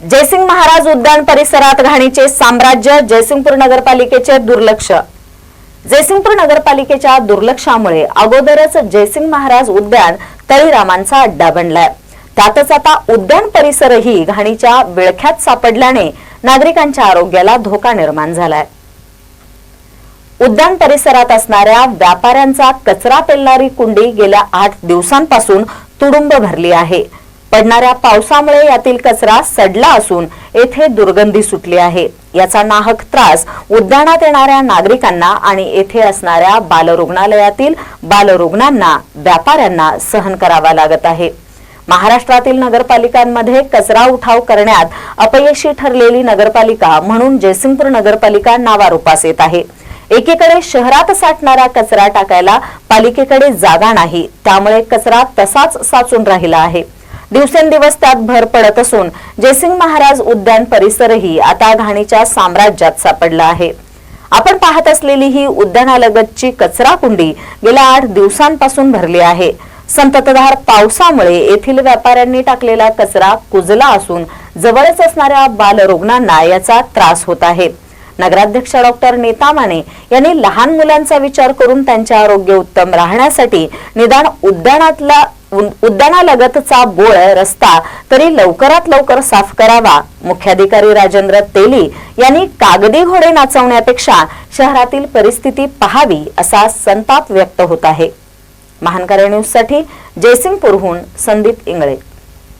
जयसिंग महाराज उद्यान परिसरात घाणीचे साम्राज्य जयसिंगपूर नगरपालिकेचे दुर्लक्ष. जयसिंगपूर नगरपालिकेच्या दुर्लक्षामुळे अगोदरच जयसिंग महाराज उद्यान तळीरामांचा अड्डा बनलाय. त्यातच आता उद्यान परिसरही घाणीच्या विळख्यात सापडल्याने नागरिकांच्या आरोग्याला धोका निर्माण झालाय. उद्यान परिसरात असणाऱ्या व्यापाऱ्यांचा कचरा पेलणारी कुंडी गेल्या आठ दिवसांपासून तुडुंब भरली आहे. पडणाऱ्या पावसामुळे यातील कचरा सडला असून येथे दुर्गंधी सुटली आहे. याचा नाहक त्रास उद्यानात येणाऱ्या नागरिकांना आणि येथे असणाऱ्या बालरुग्णालयातील बालरुग्णांना व्यापाऱ्यांना सहन करावा लागत आहे. महाराष्ट्रातील नगरपालिकांमध्ये कचरा उठाव करण्यात अपयशी ठरलेली नगरपालिका म्हणून जयसिंगपूर नगरपालिका नावारूपास येत आहे. एकीकडे शहरात साठणारा कचरा टाकायला पालिकेकडे जागा नाही त्यामुळे कचरा तसाच साचून राहिला आहे. दिवसेंदिवस त्यात भर पडत असून जयसिंग महाराज उद्यान परिसरही आता घाणीच्या साम्राज्यात सापडला आहे. आपण पाहत असलेली ही उद्यानालगतची कचरा कुंडी गेल्या आठ दिवसांपासून भरली आहे. संततधार पावसामुळे येथील व्यापाऱ्यांनी टाकलेला कचरा कुजला असून जवळच असणाऱ्या बालरुग्णांना याचा त्रास होत आहे. नगराध्यक्ष डॉक्टर नीता माने यांनी लहान मुलांचा विचार करून त्यांचे आरोग्य उत्तम राहण्यासाठी निदान उद्यानातला उद्यानालगतचा बोळ रस्ता तरी लवकरात लवकर साफ करावा. मुख्याधिकारी राजेंद्र तेली यांनी कागदी घोडे नाचवण्यापेक्षा शहरातील परिस्थिती पहावी असा संताप व्यक्त होत आहे. महानकऱ्या न्यूजसाठी जयसिंगपूरहून संदीप इंगळे.